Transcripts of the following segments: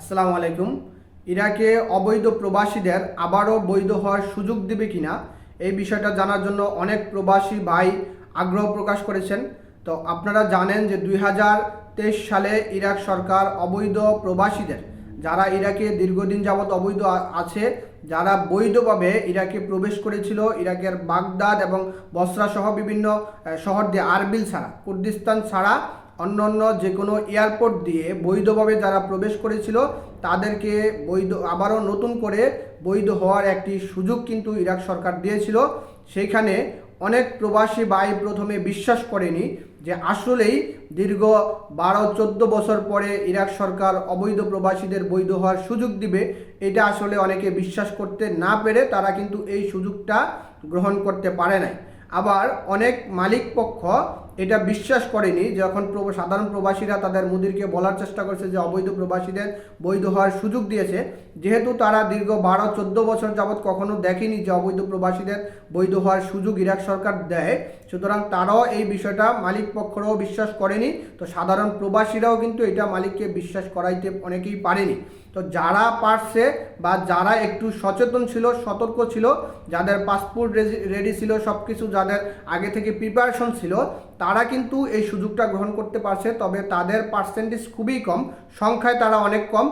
আসসালামু আলাইকুম। ইরাকে অবৈধ প্রবাসীদের আবারও বৈধ হওয়ার সুযোগ দেবে কিনা, এই বিষয়টা জানার জন্য অনেক প্রবাসী ভাই আগ্রহ প্রকাশ করেছেন। তো আপনারা জানেন যে দুই হাজার তেইশ সালে ইরাক সরকার অবৈধ প্রবাসীদের, যারা ইরাকে দীর্ঘদিন যাবৎ অবৈধ আছে, যারা বৈধভাবে ইরাকে প্রবেশ করেছিল, ইরাকের বাগদাদ এবং বসরা সহ বিভিন্ন শহর দিয়ে আরবিল ছাড়া, কুর্দিস্তান ছাড়া অন্যান্য যে কোনো এয়ারপোর্ট দিয়ে বৈধভাবে যারা প্রবেশ করেছিল, তাদেরকে বৈধ, আবারও নতুন করে বৈধ হওয়ার একটি সুযোগ কিন্তু ইরাক সরকার দিয়েছিল। সেইখানে অনেক প্রবাসী ভাই প্রথমে বিশ্বাস করেনি যে আসলেই দীর্ঘ বারো, চোদ্দ বছর পরে ইরাক সরকার অবৈধ প্রবাসীদের বৈধ হওয়ার সুযোগ দিবে, এটা আসলে অনেকে বিশ্বাস করতে না পেরে তারা কিন্তু এই সুযোগটা গ্রহণ করতে পারে নাই। আবার অনেক মালিক পক্ষ এটা বিশ্বাস করেনি যখন সাধারণ প্রবাসীরা তাদের মুদিরকে বলার চেষ্টা করেছে যে অবৈধ প্রবাসীদের বৈধ হওয়ার সুযোগ দিয়েছে। যেহেতু তারা দীর্ঘ বারো, চোদ্দ বছর যাবৎ কখনো দেখেনি যে অবৈধ প্রবাসীদের বৈধ হওয়ার সুযোগ ইরাক সরকার দেয়। সুতরাং তারাও এই বিষয়টা মালিক পক্ষরাও বিশ্বাস করেনি। তো সাধারণ প্রবাসীরাও কিন্তু এটা মালিককে বিশ্বাস করাইতে অনেকেই পারেনি। তো যারা পারছে বা যারা একটু সচেতন ছিল, সতর্ক ছিল, যাদের পাসপোর্ট রেডি ছিল সব কিছু যাদের আগে থেকে প্রিপারেশন ছিল তারা কিন্তু এই সুযোগটা গ্রহণ করতে পারছে, তবে তাদের পার্সেন্টেজ খুবই কম, সংখ্যায় তারা অনেক কম।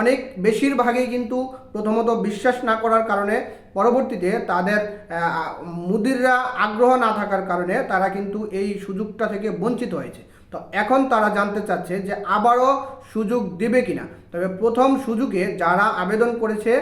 অনেক বেশিরভাগই কিন্তু প্রথমত বিশ্বাস না করার কারণে পরবর্তীতে তাদের মুদিররা আগ্রহ না থাকার কারণে তারা কিন্তু এই সুযোগটা থেকে বঞ্চিত হয়েছে। তো এখন তারা জানতে চাচ্ছে যে আবারও সুযোগ দেবে কিনা। তবে প্রথম সুযোগে যারা আবেদন করেছে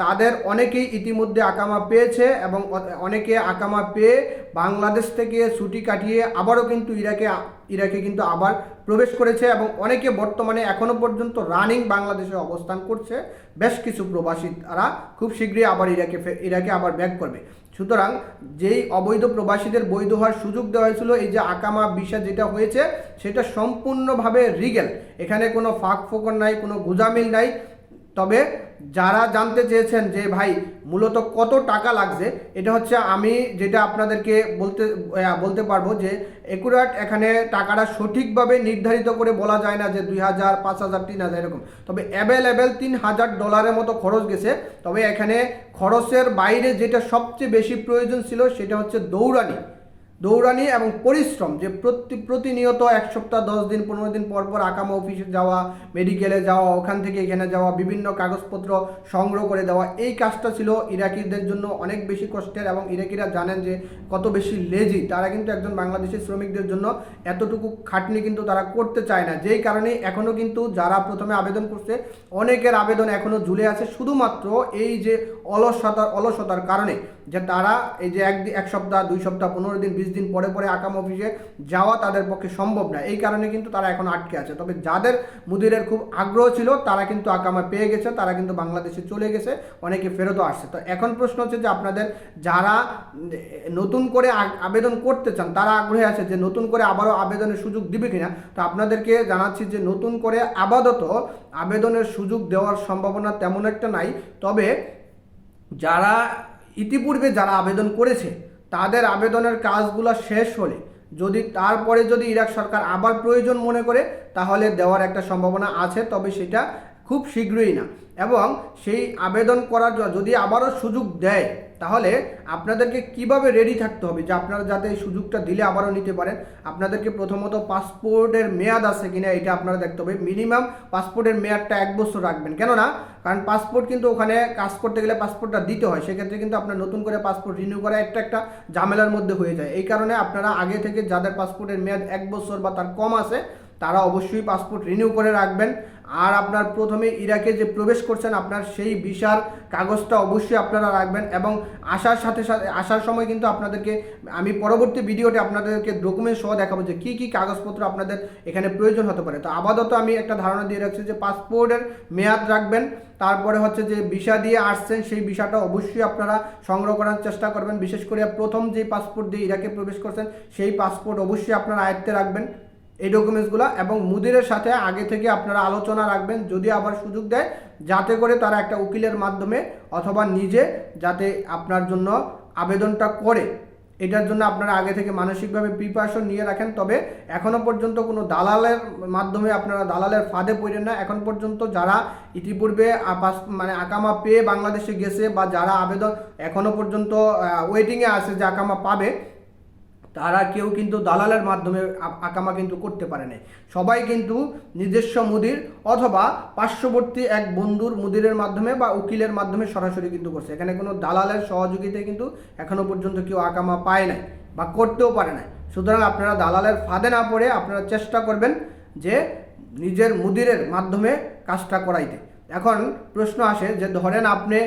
তাদের অনেকেই ইতিমধ্যে আকামা পেয়েছে এবং অনেকে আকামা পেয়ে বাংলাদেশ থেকে ছুটি কাটিয়ে আবারও কিন্তু ইরাকে ইরাকে কিন্তু আবার প্রবেশ করেছে এবং অনেকে বর্তমানে এখনও পর্যন্ত রানিং বাংলাদেশে অবস্থান করছে। বেশ কিছু প্রবাসী তারা খুব শীঘ্রই আবার ইরাকে ইরাকে আবার ব্যাক করবে। সুতরাং যেই অবৈধ প্রবাসীদের বৈধ হওয়ার সুযোগ দেওয়া হয়েছিল, এই যে আকামা বিষা যেটা হয়েছে, সেটা সম্পূর্ণভাবে রিগেল। এখানে কোনো ফাঁক ফোকর নাই, কোনো গুজামিল নাই। তবে যারা জানতে চেয়েছেন যে ভাই মূলত কত টাকা লাগছে, এটা হচ্ছে আমি যেটা আপনাদেরকে বলতে বলতে পারব যে একুরেট এখানে টাকাটা সঠিকভাবে নির্ধারিত করে বলা যায় না যে দুই হাজার, পাঁচ হাজার, তিন হাজার, এরকম। তবে অ্যাভেলেবেল তিন হাজার ডলারের মতো খরচ গেছে। তবে এখানে খরচের বাইরে যেটা সবচেয়ে বেশি প্রয়োজন ছিল সেটা হচ্ছে দৌড়ানি। দৌড়ানি এবং পরিশ্রম, যে প্রতি, প্রতিনিয়ত এক সপ্তাহ, দশ দিন, পনেরো দিন পর পর আকামা অফিসে যাওয়া, মেডিকেলে যাওয়া, ওখান থেকে এখানে যাওয়া, বিভিন্ন কাগজপত্র সংগ্রহ করে দেওয়া, এই কাজটা ছিল ইরাকিদের জন্য অনেক বেশি কষ্টের এবং ইরাকিরা জানেন যে কত বেশি লেজি তারা কিন্তু একজন বাংলাদেশি শ্রমিকদের জন্য এতটুকু খাটনি কিন্তু তারা করতে চায় না। যেই কারণে এখনও কিন্তু যারা প্রথমে আবেদন করছে, অনেকের আবেদন এখনও ঝুলে আছে। শুধুমাত্র এই যে অলসতার অলসতার কারণে যে তারা এই যে এক এক সপ্তাহ, দুই সপ্তাহ, পনেরো দিন, বিশ দিন পরে পরে আকাম অফিসে যাওয়া তাদের পক্ষে সম্ভব না। এই কারণে কিন্তু তারা এখন আটকে আছে। তবে যাদের মুদিরের খুব আগ্রহ ছিল, তারা কিন্তু আকামা পেয়ে গেছে, তারা কিন্তু বাংলাদেশে চলে গেছে, অনেকে ফেরতও আসছে। তো এখন প্রশ্ন হচ্ছে যে আপনাদের যারা নতুন করে আবেদন করতে চান, তারা আগ্রহী আছে যে নতুন করে আবারও আবেদনের সুযোগ দিবে কিনা? তো আপনাদেরকে জানাচ্ছি যে নতুন করে আপাতত আবেদনের সুযোগ দেওয়ার সম্ভাবনা তেমন একটা নাই। তবে যারা ইতিপূর্বে যারা আবেদন করেছে, তাদের আবেদনের কাজগুলো শেষ হলে, যদি তারপরে যদি ইরাক সরকার আবার প্রয়োজন মনে করে, তাহলে দেওয়ার একটা সম্ভাবনা আছে, তবে সেটা খুব শীঘ্রই না। এবং সেই আবেদন করার যদি আবারও সুযোগ দেয় তাহলে আপনাদেরকে কীভাবে রেডি থাকতে হবে? যে আপনারা যাতে এই সুযোগটা দিলে আবারও নিতে পারেন। আপনাদেরকে প্রথমত পাসপোর্টের মেয়াদ আছে কিনা এটা আপনারা দেখতে হবে। মিনিমাম পাসপোর্টের মেয়াদটা এক বছর রাখবেন। কেননা, কারণ পাসপোর্ট কিন্তু ওখানে কাজ করতে গেলে পাসপোর্টটা দিতে হয়। সেক্ষেত্রে কিন্তু আপনার নতুন করে পাসপোর্ট রিনিউ করা একটা একটা ঝামেলার মধ্যে হয়ে যায়। এই কারণে আপনারা আগে থেকে যাদের পাসপোর্টের মেয়াদ এক বছর বা তার কম আছে তারা অবশ্যই পাসপোর্ট রিনিউ করে রাখবেন। আর আপনার প্রথমে ইরাকে যে প্রবেশ করছেন, আপনার সেই ভিসার কাগজটা অবশ্যই আপনারা রাখবেন এবং আসার সাথে সাথে, আসার সময় কিন্তু আপনাদেরকে, আমি পরবর্তী ভিডিওতে আপনাদেরকে ডকুমেন্ট সহ দেখাবো যে কী কী কাগজপত্র আপনাদের এখানে প্রয়োজন হতে পারে। তো আপাতত আমি একটা ধারণা দিয়ে রাখছি যে পাসপোর্টের মেয়াদ রাখবেন, তারপরে হচ্ছে যে ভিসা দিয়ে আসছেন, সেই ভিসাটা অবশ্যই আপনারা সংগ্রহ করার চেষ্টা করবেন। বিশেষ করে প্রথম যে পাসপোর্ট দিয়ে ইরাকে প্রবেশ করছেন, সেই পাসপোর্ট অবশ্যই আপনারা আয়ত্তে রাখবেন। এই ডকুমেন্টসগুলো এবং মুদিরের সাথে আগে থেকে আপনারা আলোচনা রাখবেন। যদি আবার সুযোগ দেয়, যাতে করে তারা একটা উকিলের মাধ্যমে অথবা নিজে যাতে আপনার জন্য আবেদনটা করে। এটার জন্য আপনারা আগে থেকে মানসিকভাবে প্রিপারেশন নিয়ে রাখেন। তবে এখনও পর্যন্ত কোনো দালালের মাধ্যমে আপনারা দালালের ফাঁদে পড়েন না। এখন পর্যন্ত যারা ইতিপূর্বে মানে আকামা পেয়ে বাংলাদেশে গেছে বা যারা আবেদন এখনও পর্যন্ত ওয়েটিংয়ে আছে যে আকামা পাবে তারা কেউ কিন্তু দালালের মাধ্যমে আকামা কিন্তু করতে পারে না সবাই কিন্তু নিজস্ব মুদির অথবা পার্শ্ববর্তী এক বন্ধুর মুদিরের মাধ্যমে বা উকিলের মাধ্যমে সরাসরি কিন্তু করছে। এখানে কোনো দালালের সহযোগিতায় কিন্তু এখনও পর্যন্ত কেউ আকামা পায় নাই বা করতেও পারে না সুতরাং আপনারা দালালের ফাঁদে না পড়ে আপনারা চেষ্টা করবেন যে নিজের মুদিরের মাধ্যমে কাজটা করাইতে। এখন প্রশ্ন আসে যে ধরেন আপনি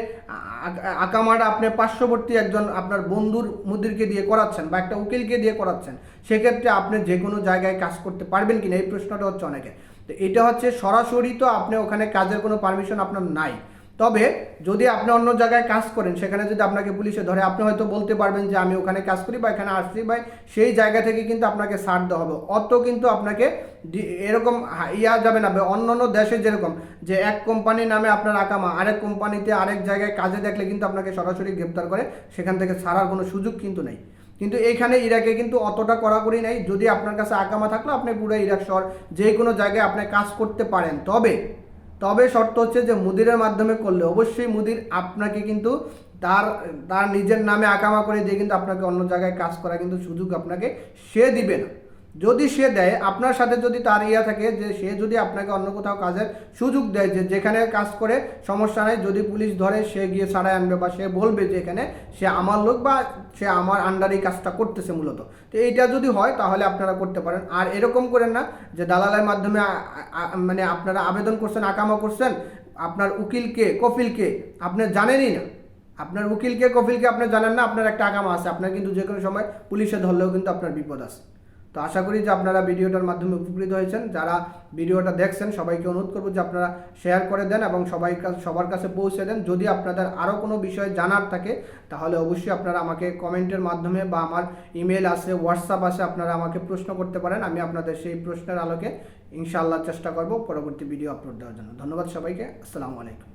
আকামার আকামাটা আপনি পার্শ্ববর্তী একজন আপনার বন্ধুর মুদিরকে দিয়ে করাচ্ছেন বা একটা উকিলকে দিয়ে করাচ্ছেন, সেক্ষেত্রে আপনি যে কোনো জায়গায় কাজ করতে পারবেন কিনা? এই প্রশ্নটা হচ্ছে অনেকে। তো এটা হচ্ছে সরাসরি তো আপনি ওখানে কাজের কোনো পারমিশন আপনার নাই। তবে যদি আপনি অন্য জায়গায় কাজ করেন, সেখানে যদি আপনাকে পুলিশে ধরে, আপনি হয়তো বলতে পারবেন যে, আমি ওখানে কাজ করি বা এখানে আসছি বা সেই জায়গা থেকে কিন্তু আপনাকে ছাড় দেওয়া হবে। অত কিন্তু আপনাকে এরকম ইয়া যাবে না অন্য অন্য দেশে যেরকম, যে এক কোম্পানির নামে আপনার আকামা, আরেক কোম্পানিতে আরেক জায়গায় কাজে দেখলে কিন্তু আপনাকে সরাসরি গ্রেপ্তার করে, সেখান থেকে ছাড়ার কোনো সুযোগ কিন্তু নেই। কিন্তু এইখানে ইরাকে কিন্তু অতটা কড়াকড়ি নাই। যদি আপনার কাছে আকামা থাকলে, আপনি পুরো ইরাক শহর যে কোনো জায়গায় আপনি কাজ করতে পারেন। তবে তবে শর্ত হচ্ছে যে মুদিরের মাধ্যমে করলে অবশ্যই মুদির আপনাকে কিন্তু তার তার নিজের নামে আকামা করে দিয়ে কিন্তু আপনাকে অন্য জায়গায় কাজ করা কিন্তু সুযোগ আপনাকে সে দিবে না। যদি সে দেয়, আপনার সাথে যদি তার ইয়া থাকে যে সে যদি আপনাকে অন্য কোথাও কাজের সুযোগ দেয়, যে যেখানে কাজ করে, সমস্যা নাই, যদি পুলিশ ধরে, সে গিয়ে ছাড়াই আনবে বা সে বলবে যে এখানে সে আমার লোক বা সে আমার আন্ডারেই কাজটা করতেছে মূলত। তো এইটা যদি হয়, তাহলে আপনারা করতে পারেন। আর এরকম করেন না যে দালালের মাধ্যমে মানে আপনারা আবেদন করছেন আকামা করছেন, আপনার উকিলকে কফিলকে আপনি জানেনই না। আপনার উকিলকে কফিলকে আপনি জানেন না, আপনার একটা আকামা আছে। আপনার কিন্তু যে কোনো সময় পুলিশে ধরলেও কিন্তু আপনার বিপদ আছে। তো আশা করি যে আপনারা ভিডিওটার মাধ্যমে উপকৃত হয়েছেন। যারা ভিডিওটা দেখছেন, সবাইকে অনুরোধ করব যে আপনারা শেয়ার করে দেন এবং সবাই সবার কাছে পৌঁছে দেন। যদি আপনাদের আরও কোনো বিষয় জানার থাকে, তাহলে অবশ্যই আপনারা আমাকে কমেন্টের মাধ্যমে বা আমার ইমেল আছে হোয়াটসঅ্যাপ আছে আপনারা আমাকে প্রশ্ন করতে পারেন। আমি আপনাদের সেই প্রশ্নের আলোকে ইনশাআল্লাহ চেষ্টা করব পরবর্তী ভিডিও আপলোড দেওয়ার জন্য। ধন্যবাদ সবাইকে। আসসালামু আলাইকুম।